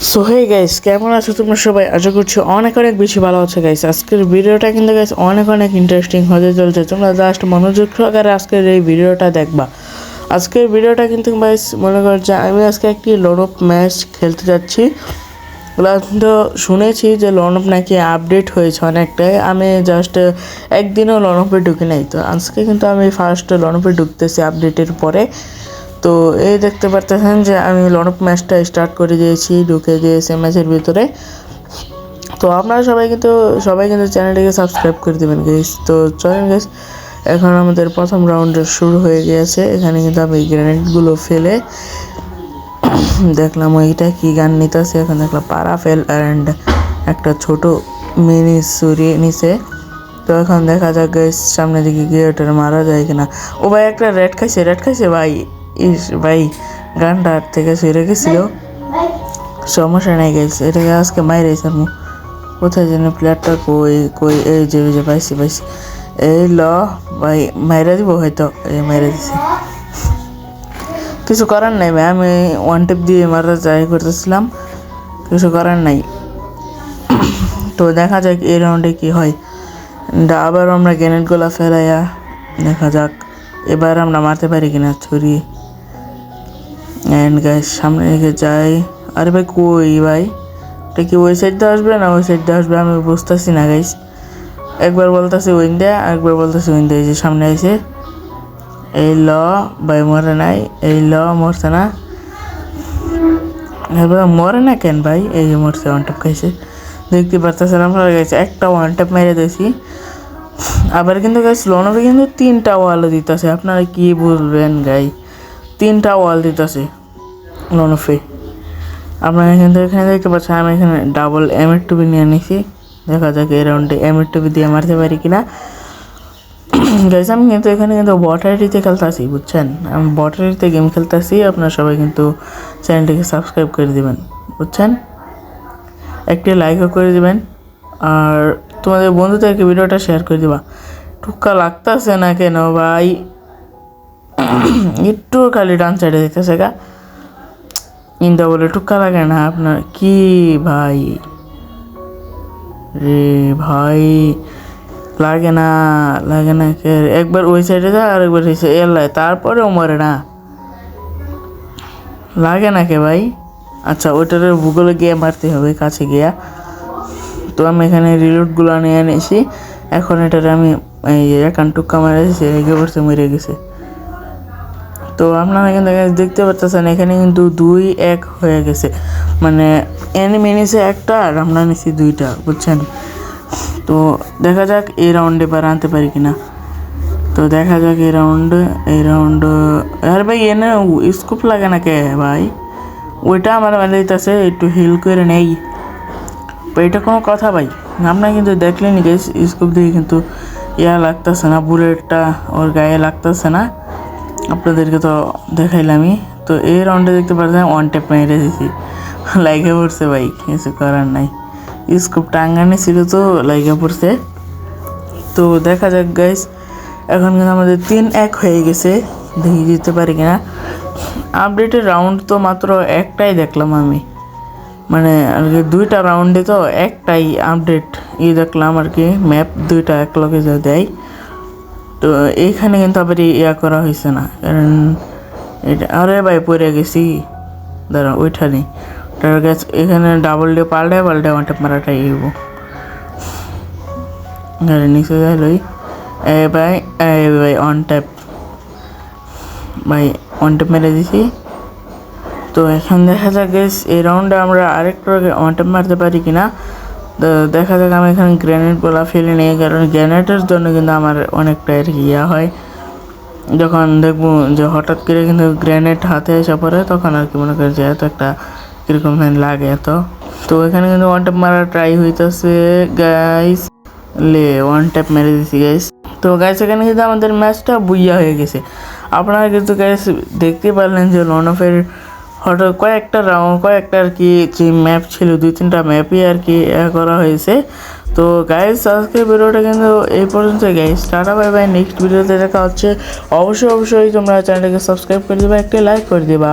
So hey guys কেমন আছো তোমরা সবাই? আশা করছি অনেক অনেক বেশি ভালো আছো গাইস আজকের ভিডিওটা কিন্তু গাইস অনেক অনেক ইন্টারেস্টিং হতে চলছে। তোমরা জাস্ট মনোযোগ সহকারে আজকের এই ভিডিওটা দেখবা। আজকের ভিডিওটা কিন্তু গাইস মনে কর যে আমি আজকে একটি লড়প ম্যাচ খেলতে যাচ্ছি। তো শুনেছি যে লনপ নাকি আপডেট হয়েছে অনেকটাই আমি জাস্ট একদিনও লনপে ঢুকি নাই। তো আজকে কিন্তু আমি ফার্স্ট লনপে ঢুকতেছি আপডেটের পরে। তো এই দেখতে পারতেছেন যে আমি লনপ ম্যাচটা স্টার্ট করে দিয়েছি, ঢুকে দিয়েছি ম্যাচের ভিতরে। তো আপনারা সবাই কিন্তু সবাই কিন্তু চ্যানেলটিকে সাবস্ক্রাইব করে দেবেন গেস তো চলেন গেস এখন আমাদের প্রথম রাউন্ড শুরু হয়ে গিয়েছে। এখানে কিন্তু আমি গ্রেনেডগুলো ফেলে দেখলাম ওইটা কি গান নিতেছে। এখন দেখলাম পারাফেল অ্যান্ড একটা ছোট মিনি সুরি নিচে তো এখন দেখা যাক গাইস সামনে দিকে গিয়ে ওটার মারা যায় কিনা। ও ভাই, একটা রেড খাইছে রেড খাইছে, ভাই। ইস ভাই, গানটা হাত থেকে সরে গেছিল। সমস্যা নাই গেছে এটাকে আজকে মাইরেছে আমি কোথায় যেন প্লেয়ারটা কই কই, এই যে যে, পাইছি পাইছি। এই ল, ভাই, মাইরা দিব হয়তো, এই মাইরা দিছে। কিছু করার নাই ভাই, আমি ওয়ান টেপ দিয়ে মারা ট্রাই করতেছিলাম, কিছু করার নাই। তো দেখা যাক এই রাউন্ডে কি হয়। আবার আমরা গ্রেনেডগুলো ফেলাইয়া, দেখা যাক। এবার আমরা মারতে পারি কিনা, ছুরি। অ্যান্ড গাইস সামনে দিকে যাই। আরে ভাই, কই ভাই? এটা কি ওই সাইড দিয়ে আসবে না ওই সাইড দিয়ে আসবে? আমি বুঝতেছি না গাইস একবার বলতেছি উইন্ডে একবার বলতেছি উইন্ডে যে সামনে এসে এই ল, ভাই মরে নাই। এই ল, মরছে না। মরে না কেন ভাই? এই যে মরছে ওয়ান ট্যাপ খাইছে। দেখতে পারতেছেন আপনারা গেছে একটা ওয়ান ট্যাপ মেরে দিয়েছি। আবার কিন্তু গাইস লোনবে কিন্তু তিনটা ওয়াল দিতেছে। আপনারা কি বুঝবেন গাই তিনটা ওয়াল দিতেছে। লোনফে আপনারা কিন্তু এখানে দেখতে পাচ্ছেন, আমি এখানে ডাবল এম এর টুবি নিয়ে নিছি। দেখা যাক এই রাউন্ডে এম এর টুবি দিয়ে মারতে পারি কিনা। গাইস আমি কিন্তু এখানে কিন্তু বটারিতে খেলতেছি, বুঝছেন? আমি বটারিতে গেম খেলতেছি, আপনারা সবাই কিন্তু চ্যানেলটিকে সাবস্ক্রাইব করে দিবেন, বুঝছেন? একটি লাইকও করে দিবেন। আর তোমাদের বন্ধুদেরকে ভিডিওটা শেয়ার করে দিবা। টুকা লাগতেছে না কেন ভাই? একটু খালি ডান সাইডে দেখতেছে গা। ইন্দা বলে, টুকা লাগে না আপনার। কি ভাই? রে ভাই, লাগে না লাগে না একবার ওই সাইডে যায় আর একবার এই সাইডে এলাই তারপরেও মরে না। লাগে না কে ভাই? আচ্ছা ওইটার ভূগোলে গিয়ে মারতে হবে, কাছে গিয়া। তো আমি এখানে রিলোডগুলো নিয়ে এনেছি। এখন এটারে আমি, এই একান টুক্কা মারা দিয়েছি রেগে পড়ছে, মরে গেছে। তো আপনারা এখানে দেখতে পাচ্ছেন এখানে কিন্তু দুই এক হয়ে গেছে। মানে এনিমি নিছে একটা আর আমরা নিছি দুইটা, বুঝছেন? তো দেখা যাক এই রাউন্ডে এবার আনতে পারি কিনা। তো দেখা যাক এই রাউন্ড এই রাউন্ড আর ভাই, এনে স্কোপ লাগে না কে ভাই? ওইটা আমার মানে দিতেছে, একটু হিল করে নেই। এটা কোনো কথা ভাই আপনারা কিন্তু দেখলেনি গেস স্কোপ দিয়ে কিন্তু ইয়া লাগতেছে না বুলেটটা ওর গায়ে লাগতেছে না। আপনাদেরকে তো দেখাইলামই। তো এই রাউন্ডে দেখতে পাচ্ছেন ওয়ান টেপ মেরে দিছি। লাইগে পড়ছে ভাই, কিছু করার নাই। স্কোপ টাঙ্গানি ছিল তো, লাইগে পড়ছে। তো দেখা যাক গাইস এখন কিন্তু আমাদের তিন এক হয়ে গেছে। দেখি দিতে পারি কিনা। আপডেটের রাউন্ড তো মাত্র একটাই দেখলাম আমি। মানে আর কি দুইটা রাউন্ডে তো একটাই আপডেট ই দেখলাম আর কি। ম্যাপ দুইটা এক লগে যা দেয়। তো এইখানে কিন্তু আবার ইয়া করা হয়েছে না, কারণ এটা, আরে ভাই, পড়ে গেছি। দাঁড়া ওইখানে। তার গাছ এখানে ডাবল ডে পাল্টায় ওয়ান টেপ মারাটাই ইব আরে নিচে যাই লই। এ ভাই এ ভাই অন ট্যাপ ভাই অন ট্যাপ মেরে দিছি। তো এখন দেখা যাক গেস এই রাউন্ডে আমরা আরেকটু অন ট্যাপ মারতে পারি কিনা। তো দেখা যাক আমি এখানে গ্রেনেডগুলো ফেলে নিই কারণ গ্রেনেডের জন্য কিন্তু আমার অনেকটা আর কি ইয়া হয়। যখন দেখব যে হঠাৎ করে কিন্তু গ্রেনেড হাতে এসে পড়ে, তখন আর কি মনে করি যে এত একটা কীরকম লাগে এত। তো এখানে কিন্তু ওয়ান ট্যাপ মারা ট্রাই হইতেছে গাইস লে ওয়ান ট্যাপ মেরে দিছি গাইস তো গাইস এখানে কিন্তু আমাদের ম্যাচটা বুইয়া হয়ে গেছে। আপনারা কিন্তু গাইস দেখতে পারলেন যে লনফের হঠাৎ কয়েকটা রাউন্ড কয়েকটা আর কি, যে ম্যাপ ছিল, দুই তিনটা ম্যাপই আর কি করা হয়েছে। তো গাইস আজকের ভিডিওটা কিন্তু এই পর্যন্ত গাইস টাটা বাই বাই নেক্সট ভিডিওতে দেখা হচ্ছে। অবশ্যই অবশ্যই তোমরা চ্যানেলটাকে সাবস্ক্রাইব করে দেবা, একটি লাইক করে দিবা।